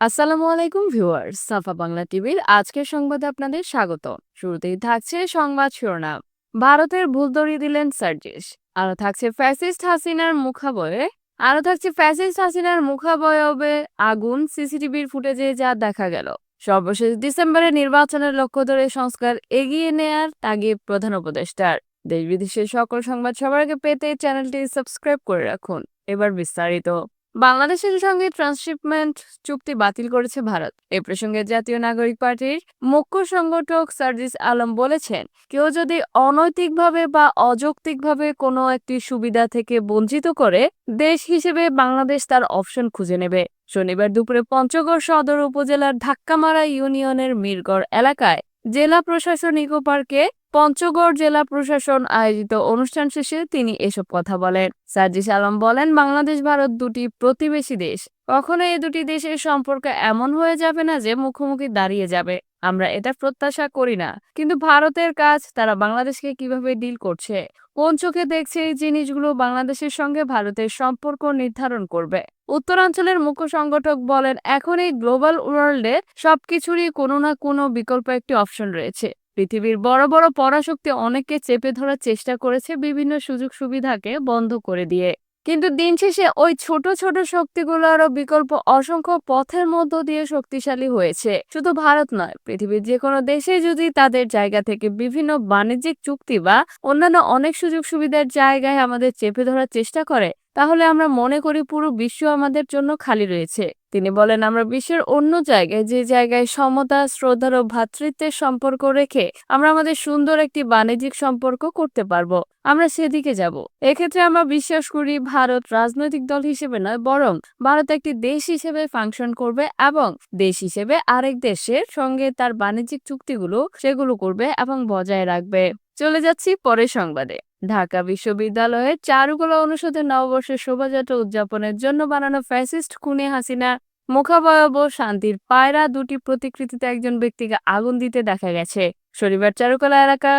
আসসালামু আলাইকুম ভিউয়ার্স, সাফা বাংলা টিভির আজকের সংবাদে আপনাদের স্বাগত। শুরুতেই থাকছে সংবাদ শিরোনাম। ভারতের ভুল দড়িয়ে দিলেন সার্জিস। আরও থাকছে ফ্যাসিস্ট হাসিনার মুখাবয়ে। আরও থাকছে ফ্যাসিস্ট হাসিনার মুখাবয়বে আগুন, সিসিটিভির ফুটেজে যা দেখা গেল। সর্বশেষ ডিসেম্বরে নির্বাচনের লক্ষ্য ধরে সংস্কার এগিয়ে নেয়ার তাগিদ প্রধান উপদেষ্টার। দেশ বিদেশের সকল সংবাদ সবার আগে পেতে চ্যানেলটি সাবস্ক্রাইব করে রাখুন। এবার বিস্তারিত। বাংলাদেশের সঙ্গে ট্রান্সশিপমেন্ট চুক্তি বাতিল করেছে ভারত। এ প্রসঙ্গে জাতীয় নাগরিক পার্টির মুখ্য সংগঠক সার্জিস আলম বলেছেন, কেউ যদি অনৈতিকভাবে বা অযৌক্তিকভাবে কোনো একটি সুবিধা থেকে বঞ্চিত করে, দেশ হিসেবে বাংলাদেশ তার অপশন খুঁজে নেবে। শনিবার দুপুরে পঞ্চগড় সদর উপজেলার ধাক্কামারা ইউনিয়নের মিরগড় এলাকায় জেলা প্রশাসন ইকো পার্কে পঞ্চগড় জেলা প্রশাসন আয়োজিত অনুষ্ঠান শেষে তিনি এসব কথা বলেন। সার্জিস আলম বলেন, বাংলাদেশ, ভারত দুটি প্রতিবেশী দেশ। কখনো এই দুটি দেশের সম্পর্ক এমন হয়ে যাবে না যে মুখোমুখি দাঁড়িয়ে যাবে। আমরা এটা প্রত্যাশা করি না। কিন্তু ভারতের কাজ, তারা বাংলাদেশকে কীভাবে ডিল করছে? কোন চোখে দেখছে এই জিনিসগুলো বাংলাদেশের সঙ্গে ভারতের সম্পর্ক নির্ধারণ করবে? উত্তরাঞ্চলের মুখ্য সংগঠক বলেন, এখন এই গ্লোবাল ওয়ার্ল্ডে সবকিছুরই কোনো না কোনো বিকল্প একটি অপশন রয়েছে। পৃথিবীর বড় বড় পরাশক্তি অনেককে চেপে ধরার চেষ্টা করেছে বিভিন্ন সুযোগ সুবিধাকে বন্ধ করে দিয়ে। কিন্তু দিন শেষে ওই ছোট ছোট শক্তিগুলোরও বিকল্প অসংখ্য পথের মধ্য দিয়ে শক্তিশালী হয়েছে। শুধু ভারত নয়, পৃথিবীর যে কোনো দেশে যদি তাদের জায়গা থেকে বিভিন্ন বাণিজ্যিক চুক্তি বা অন্যান্য অনেক সুযোগ সুবিধার জায়গায় আমাদের চেপে ধরার চেষ্টা করে তাহলে আমরা মনে করি পুরো বিশ্ব আমাদের জন্য খালি রয়েছে। তিনি বলেন, আমরা বিশ্বের অন্য জায়গায়, যে জায়গায় সমতা, শ্রদ্ধার ও ভ্রাতৃত্বের সম্পর্ক রেখে আমরা আমাদের সুন্দর একটি বাণিজ্যিক সম্পর্ক করতে পারব। আমরা সেদিকে যাব। এক্ষেত্রে আমরা বিশ্বাস করি ভারত রাজনৈতিক দল হিসেবে নয়, বরং ভারত একটি দেশ হিসেবে ফাংশন করবে এবং দেশ হিসেবে আরেক দেশের সঙ্গে তার বাণিজ্যিক চুক্তিগুলো, সেগুলো করবে এবং বজায় রাখবে। চলে যাচ্ছি পরের সংবাদে। ঢাকা বিশ্ববিদ্যালয়ের চারুকলা অনুষদের নববর্ষের শোভাযাত্রা উদযাপনের জন্য বানানো ফ্যাসিস্ট খুনে হাসিনা মুখাবয়ব শান্তির পায়রা দুটি প্রতিকৃতিতে একজন ব্যক্তিকে আগুন দিতে দেখা গেছে। শনিবার চারুকলা এলাকা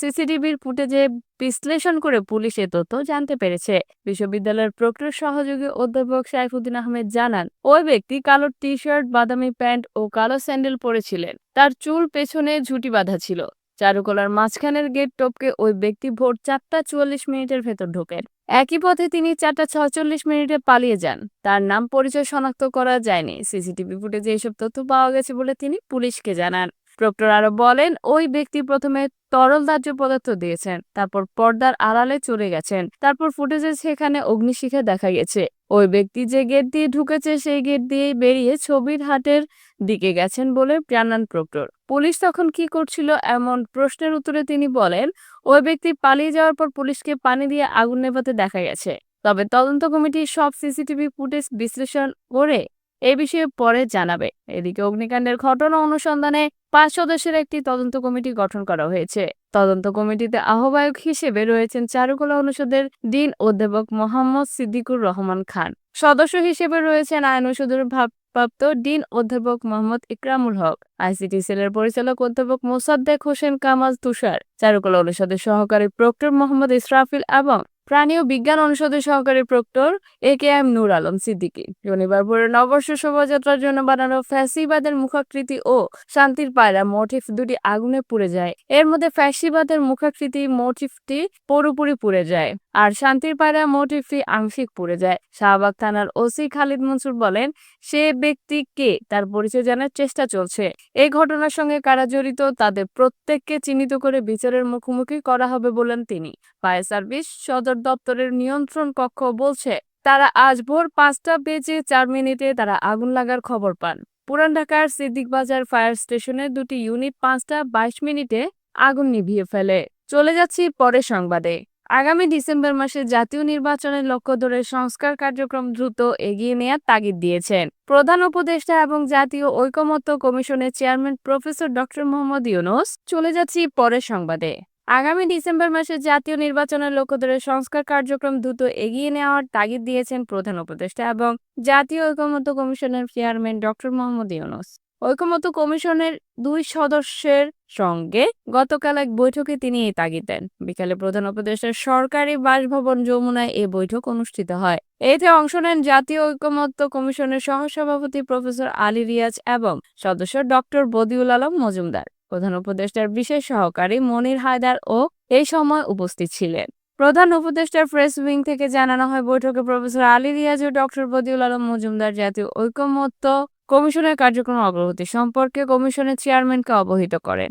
সিসিটিভির ফুটেজে বিশ্লেষণ করে পুলিশ এ তথ্য জানতে পেরেছে। বিশ্ববিদ্যালয়ের প্রক্টর সহযোগী অধ্যাপক সাইফুদ্দিন আহমেদ জানান, ওই ব্যক্তি কালো টি শার্ট বাদামি প্যান্ট ও কালো স্যান্ডেল পরেছিলেন। তার চুল পেছনে ঝুটি বাঁধা ছিল। চারুকলার মাঝখানের গেট টপকে ওই ব্যক্তি ভোর চারটা চুয়াল্লিশ মিনিটের ভেতর ঢোকেন। একই পথে তিনি চারটা ছচল্লিশ মিনিটে পালিয়ে যান। তার নাম পরিচয় শনাক্ত করা যায়নি। সিসিটিভি ফুটেজে এসব তথ্য পাওয়া গেছে বলে তিনি পুলিশকে জানান। প্রক্টর আরও বলেন, ওই ব্যক্তি প্রথমে তরল দাহ্য পদার্থ দিয়েছেন, তারপর পর্দার আড়ালে চলে গেছেন, তারপর ফুটেজে সেখানে অগ্নিশিখা দেখা গেছে। ওই ব্যক্তি যে গেট দিয়ে ঢুকেছে, সেই গেট দিয়ে বেরিয়ে ছবির হাটের দিকে গেছেন বলে জানান প্রক্টর। পুলিশ তখন কি করছিল এমন প্রশ্নের উত্তরে তিনি বলেন, ওই ব্যক্তি পালিয়ে যাওয়ার পর পুলিশকে পানি দিয়ে আগুন নেভাতে দেখা গেছে। তবে তদন্ত কমিটি সব সিসিটিভি ফুটেজ বিশ্লেষণ করে এ বিষয়ে পরে জানাবে। এদিকে অগ্নিকাণ্ডের ঘটনা অনুসন্ধানে পাঁচ সদস্যের একটি তদন্ত কমিটি গঠন করা হয়েছে। তদন্ত কমিটিতে আহ্বায়ক হিসেবে রয়েছেন চারুকলা অনুষদের ডিন অধ্যাপক মোহাম্মদ সিদ্দিকুর রহমান খান। সদস্য হিসেবে রয়েছেন আইন অনুষদের ভারপ্রাপ্ত ডিন অধ্যাপক মোহাম্মদ ইকরামুল হক, আইসিটি সেলের পরিচালক অধ্যাপক মোসাদ্দেক হোসেন কামাল তুষার, চারুকলা অনুষদের সহকারী প্রক্টর মোহাম্মদ ইসরাফিল এবং প্রাণী ও বিজ্ঞান অনুষদের সহকারী proctor A K M Nur Alam Siddiqui. শনিবার ভোরে নববর্ষ শোভাযাত্রার জন্য বানানো ফ্যাসিবাদের মুখাকৃতি ও শান্তির পায়রা মোটিফ দুটি আগুনে পুড়ে যায়। এর মধ্যে ফ্যাসিবাদের মুখাকৃতি মোটিফটি পুরোপুরি পুড়ে যায় আর শান্তির পায়রা মোটিফটি আংশিক পুড়ে যায়। শাহবাগ থানার ওসি খালিদ মনসুর বলেন, সে ব্যক্তি কে তার পরিচয় জানার চেষ্টা চলছে। এই ঘটনার সঙ্গে কারা জড়িত তাদের প্রত্যেককে চিহ্নিত করে বিচারের মুখোমুখি করা হবে বলেন তিনি। ফায়ার সার্ভিস সদর দপ্তরের নিয়ন্ত্রণ কক্ষ বলছে, তারা আজ ভোর পাঁচটা বেজে চার মিনিটে তারা আগুন লাগার খবর পান। পুরান ঢাকার সিদ্দিক বাজার ফায়ার স্টেশনের দুটি ইউনিট পাঁচটা বাইশ মিনিটে আগুন নিভিয়ে ফেলে। চলে যাচ্ছি পরে সংবাদে। আগামী ডিসেম্বর মাসে জাতীয় নির্বাচনের লক্ষ্য ধরে সংস্কার কার্যক্রম দ্রুত এগিয়ে নেয়ার তাগিদ দিয়েছেন। প্রধান উপদেষ্টা এবং জাতীয় ঐকমত্য কমিশনের chairman professor doctor Mohammad Yunus. চলে যাচ্ছি পরের সংবাদে। আগামী ডিসেম্বর মাসে জাতীয় নির্বাচনের লক্ষ্য ধরে সংস্কার কার্যক্রম দ্রুত এগিয়ে নেওয়ার তাগিদ দিয়েছেন প্রধান উপদেষ্টা এবং জাতীয় ঐকমত্য কমিশনের চেয়ারম্যান ডক্টর মোহাম্মদ ইউনুস। ঐকমত্য কমিশনের দুই সদস্যের সঙ্গে গতকাল এক বৈঠকে তিনি এই তাগিদ দেন। বিকালে প্রধান উপদেষ্টার সরকারি বাসভবন যমুনায় এ বৈঠক অনুষ্ঠিত হয়। এতে অংশ নেন জাতীয় ঐকমত্য কমিশনের সহসভাপতি প্রফেসর আলী রিয়াজ এবং সদস্য ডক্টর বদিউল আলম মজুমদার। প্রধান উপদেষ্টার বিশেষ সহকারী মনির হায়দার ও এই সময় উপস্থিত ছিলেন। প্রধান উপদেষ্টার প্রেস উইং থেকে জানানো হয়, বৈঠকে প্রফেসর আলী রিয়াজ ও ডক্টর বদিউল আলম মজুমদার জাতীয় ঐকমত্য কমিশনের কার্যক্রম অগ্রগতি সম্পর্কে কমিশনের চেয়ারম্যানকে অবহিত করেন।